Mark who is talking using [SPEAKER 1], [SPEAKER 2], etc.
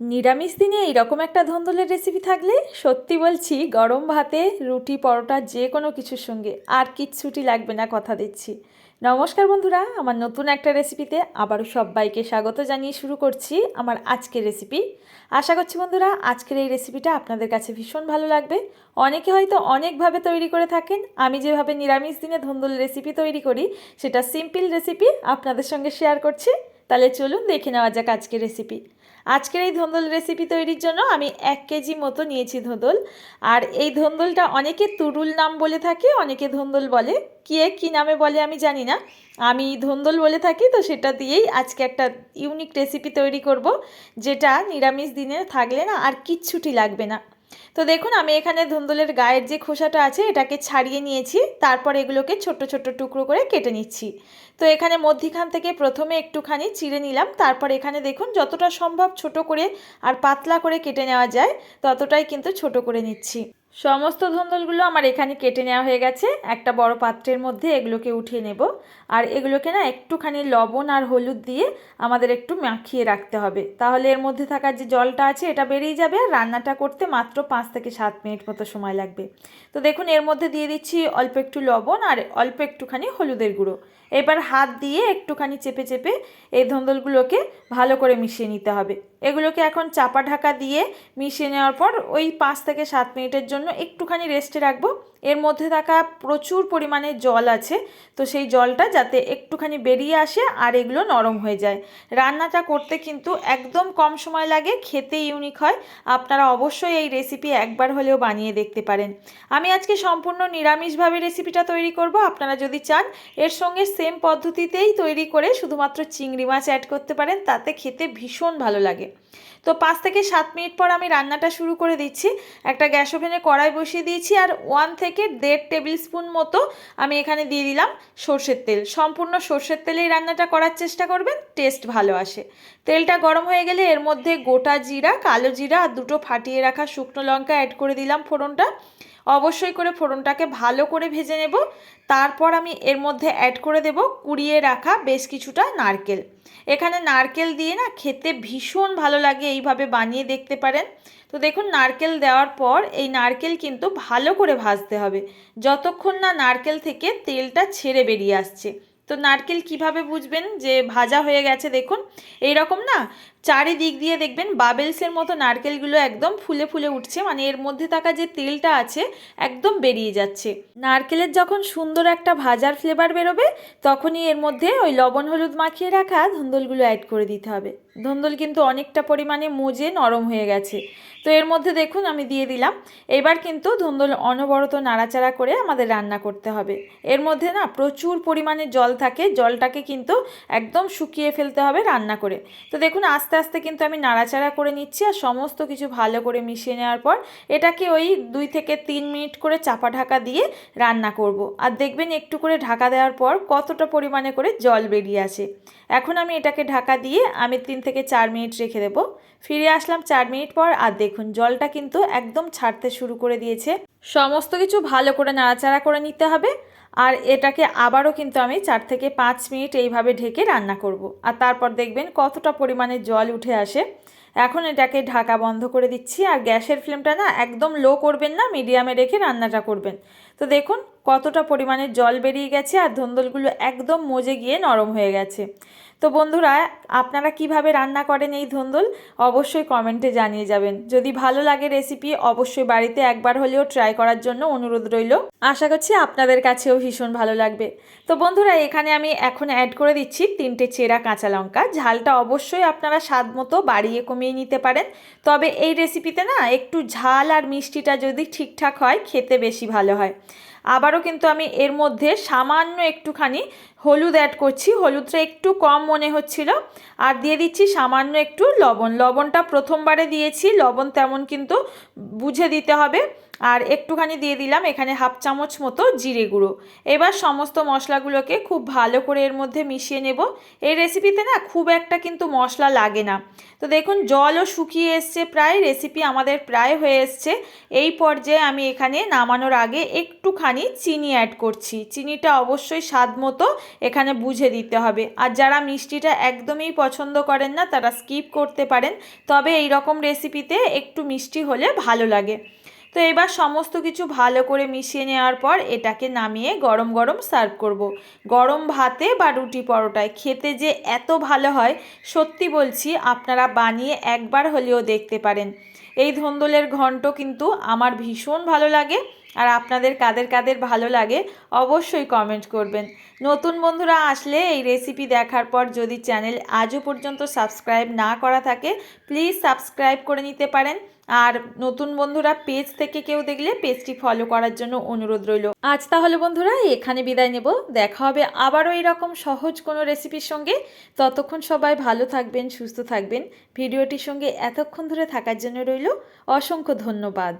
[SPEAKER 1] নিরামিষ দিনে এইরকম একটা ধন্দলের রেসিপি থাকলে সত্যি বলছি গরম ভাতে রুটি, পরোটা, যে কোনো কিছুর সঙ্গে আর কিচ্ছুটি লাগবে না কথা দিচ্ছি। নমস্কার বন্ধুরা, আমার নতুন একটা রেসিপিতে আবারও সবাইকে স্বাগত জানিয়ে শুরু করছি আমার আজকের রেসিপি আশা করছি বন্ধুরা, আজকের এই রেসিপিটা আপনাদের কাছে ভীষণ ভালো লাগবে। অনেকে হয়তো অনেকভাবে তৈরি করে থাকেন। আমি যেভাবে নিরামিষ দিনে ধন্দল রেসিপি তৈরি করি, সেটা সিম্পল রেসিপি আপনাদের সঙ্গে শেয়ার করছি। তাহলে চলুন দেখে নেওয়া যাক আজকের রেসিপি আজকের এই ধন্দল রেসিপি তৈরির জন্য আমি এক কেজি মতো নিয়েছি ধন্দল আর এই ধন্দলটা অনেকে তুরুল নাম বলে থাকে, অনেকে ধন্দল বলে। কে কী নামে বলে আমি জানি না। আমি ধন্দল বলে থাকি, তো সেটা দিয়েই আজকে একটা ইউনিক রেসিপি তৈরি করব, যেটা নিরামিষ দিনে থাকলে না আর কিচ্ছুটি লাগবে না। তো দেখুন, আমি এখানে ধুন্দুলের গায়ের যে খোসাটা আছে, এটাকে ছাড়িয়ে নিয়েছি। তারপর এগুলোকে ছোট ছোট টুকরো করে কেটে নিচ্ছি। তো এখানে মধ্যিখান থেকে প্রথমে একটুখানি চিড়ে নিলাম। তারপর এখানে দেখুন, যতটা সম্ভব ছোট করে আর পাতলা করে কেটে নেওয়া যায়, ততটাই কিন্তু ছোট করে নিচ্ছি। সমস্ত ধন্দলগুলো আমার এখানে কেটে নেওয়া হয়ে গেছে। একটা বড় পাত্রের মধ্যে এগুলোকে উঠিয়ে নেব। আর এগুলোকে না একটুখানি লবণ আর হলুদ দিয়ে আমাদের একটু মাখিয়ে রাখতে হবে। তাহলে এর মধ্যে থাকা যে জলটা আছে, এটা বেরিয়ে যাবে। আর রান্নাটা করতে মাত্র পাঁচ থেকে সাত মিনিট মতো সময় লাগবে। তো দেখুন, এর মধ্যে দিয়ে দিচ্ছি অল্প একটু লবণ আর অল্প একটুখানি হলুদের গুঁড়ো। এবার হাত দিয়ে একটুখানি চেপে চেপে এই ধন্দলগুলোকে ভালো করে মিশিয়ে নিতে হবে। এগুলোকে এখন চাপা ঢাকা দিয়ে মিশিয়ে নেওয়ার পর ওই পাঁচ থেকে সাত মিনিটের জন্য একটুখানি রেস্টে রাখব। এর মধ্যে থাকা প্রচুর পরিমাণে জল আছে, তো সেই জলটা যাতে একটুখানি বেরিয়ে আসে আর এগুলো নরম হয়ে যায়। রান্নাটা করতে কিন্তু একদম কম সময় লাগে খেতে ইউনিক হয়। আপনারা অবশ্যই এই রেসিপি একবার হলেও বানিয়ে দেখতে পারেন। আমি আজকে সম্পূর্ণ নিরামিষভাবে রেসিপিটা তৈরি করব। আপনারা যদি চান, এর সঙ্গে সেম পদ্ধতিতেই তৈরি করে শুধুমাত্র চিংড়ি মাছ অ্যাড করতে পারেন, তাতে খেতে ভীষণ ভালো লাগে। তো পাঁচ থেকে সাত মিনিট পর আমি রান্নাটা শুরু করে দিচ্ছি। একটা গ্যাস ওভেনে কড়াই বসিয়ে দিয়েছি আর ওয়ান থেকে দেড় টেবিল স্পুন মতো আমি এখানে দিয়ে দিলাম সর্ষের তেল। সম্পূর্ণ সর্ষের তেলেই রান্নাটা করার চেষ্টা করবেন, টেস্ট ভালো আসে। তেলটা গরম হয়ে গেলে এর মধ্যে গোটা জিরা, কালো জিরা আর দুটো ফাটিয়ে রাখা শুকনো লঙ্কা অ্যাড করে দিলাম ফোড়নটা। অবশ্যই করে ফোড়নটাকে ভালো করে ভেজে নেব। তারপর আমি এর মধ্যে অ্যাড করে দেব কুড়িয়ে রাখা বেশ কিছুটা নারকেল। এখানে নারকেল দিয়ে না খেতে ভীষণ ভালো লাগে, এইভাবে বানিয়ে দেখতে পারেন। তো দেখুন, নারকেল দেওয়ার পর এই নারকেল কিন্তু ভালো করে ভাজতে হবে। যতক্ষণ না নারকেল থেকে তেলটা ছেড়ে বেরিয়ে আসছে। তো নারকেল কীভাবে বুঝবেন? যে ভাজা হয়ে গেছে, দেখুন। এই রকম না, চারিদিক দিয়ে দেখবেন, বাবেলসের মতো নারকেলগুলো একদম ফুলে ফুলে উঠছে। মানে এর মধ্যে থাকা যে তেলটা আছে, একদম বেরিয়ে যাচ্ছে। নারকেলের যখন সুন্দর একটা ভাজার ফ্লেভার বেরোবে, তখনই এর মধ্যে ওই লবণ, হলুদ মাখিয়ে রাখা ধুন্দলগুলো অ্যাড করে দিতে হবে। ধন্দল কিন্তু অনেকটা পরিমাণে মজে নরম হয়ে গেছে। তো এর মধ্যে দেখুন, আমি দিয়ে দিলাম। এবার কিন্তু ধন্দল অনবরত নাড়াচাড়া করে আমাদের রান্না করতে হবে। এর মধ্যে না প্রচুর পরিমাণে জল থাকে, জলটাকে কিন্তু একদম শুকিয়ে ফেলতে হবে রান্না করে। তো দেখুন, আস্তে আস্তে কিন্তু আমি নাড়াচাড়া করে নিচ্ছি আর সমস্ত কিছু ভালো করে মিশিয়ে নেওয়ার পর এটাকে ওই দুই থেকে তিন মিনিট করে চাপা ঢাকা দিয়ে রান্না করব। আর দেখবেন, একটু করে ঢাকা দেওয়ার পর কতটা পরিমাণে করে জল বেরিয়ে আসে। এখন আমি এটাকে ঢাকা দিয়ে আমি তিন থেকে চার মিনিট রেখে দেবো। ফিরে আসলাম চার মিনিট পর, আর দেখুন, জলটা কিন্তু একদম ছাড়তে শুরু করে দিয়েছে। সমস্ত কিছু ভালো করে নাড়াচাড়া করে নিতে হবে, আর এটাকে আবারও কিন্তু আমি চার থেকে পাঁচ মিনিট এইভাবে ঢেকে রান্না করব। আর তারপর দেখবেন কতটা পরিমাণে জল উঠে আসে। এখন এটাকে ঢাকা বন্ধ করে দিচ্ছি আর গ্যাসের ফ্লেমটা না একদম লো করবেন না, মিডিয়ামে রেখে রান্নাটা করবেন। তো দেখুন কতটা পরিমাণে জল বেরিয়ে গেছে আর ধন্দলগুলো একদম মজে গিয়ে নরম হয়ে গেছে। তো বন্ধুরা, আপনারা কীভাবে রান্না করেন এই ধন্দল অবশ্যই কমেন্টে জানিয়ে যাবেন। যদি ভালো লাগে রেসিপি, অবশ্যই বাড়িতে একবার হলেও ট্রাই করার জন্য অনুরোধ রইল। আশা করছি আপনাদের কাছেও ভীষণ ভালো লাগবে। তো বন্ধুরা, এখানে আমি এখন অ্যাড করে দিচ্ছি তিনটে চেরা কাঁচা লঙ্কা। ঝালটা অবশ্যই আপনারা স্বাদ মতো বাড়িয়ে কমিয়ে নিতে পারেন। তবে এই রেসিপিতে না একটু ঝাল আর মিষ্টিটা যদি ঠিকঠাক হয়, খেতে বেশি ভালো হয়। আবারও কিন্তু আমি এর মধ্যে সামান্য একটুখানি হলুদ অ্যাড করছি। হলুদটা একটু কম মনে হচ্ছিল। আর দিয়ে দিচ্ছি সামান্য একটু লবণ। লবণটা প্রথমবারে দিয়েছি। লবণ তেমন কিন্তু বুঝে দিতে হবে। আর একটুখানি দিয়ে দিলাম এখানে হাফ চামচ মতো জিরে গুঁড়ো। এবার সমস্ত মশলাগুলোকে খুব ভালো করে এর মধ্যে মিশিয়ে নেব। এই রেসিপিতে না খুব একটা কিন্তু মশলা লাগে না। তো দেখুন, জলও শুকিয়ে এসছে প্রায় রেসিপি আমাদের প্রায় হয়ে এসছে। এই পর্যায়ে আমি এখানে নামানোর আগে একটুখানি চিনি অ্যাড করছি। চিনিটা অবশ্যই স্বাদ মতো এখানে বুঝে দিতে হবে। আর যারা মিষ্টিটা একদমই পছন্দ করেন না, তারা স্কিপ করতে পারেন। তবে এই রকম রেসিপিতে একটু মিষ্টি হলে ভালো লাগে। তো এবার সমস্ত কিছু ভালো করে মিশিয়ে নেওয়ার পর এটাকে নামিয়ে গরম গরম সার্ভ করব। গরম ভাতে বা রুটি পরোটায় খেতে যে এত ভালো হয়, সত্যি বলছি আপনারা বানিয়ে একবার হলেও দেখতে পারেন। এই ধন্দলের ঘন্ট কিন্তু আমার ভীষণ ভালো লাগে আর আপনাদের কাদের কাদের ভালো লাগে অবশ্যই কমেন্ট করবেন। নতুন বন্ধুরা আসলে এই রেসিপি দেখার পর যদি চ্যানেল আজও পর্যন্ত সাবস্ক্রাইব না করা থাকে প্লিজ সাবস্ক্রাইব করে নিতে পারেন। আর নতুন বন্ধুরা পেজ থেকে কেউ দেখলে পেজটি ফলো করার জন্য অনুরোধ রইল। আজ তাহলে বন্ধুরা, এখানে বিদায় নেব। দেখা হবে আবারও এরকম সহজ কোনো রেসিপির সঙ্গে। ততক্ষণ সবাই ভালো থাকবেন, সুস্থ থাকবেন। ভিডিওটির সঙ্গে এতক্ষণ ধরে থাকার জন্য রইল অসংখ্য ধন্যবাদ।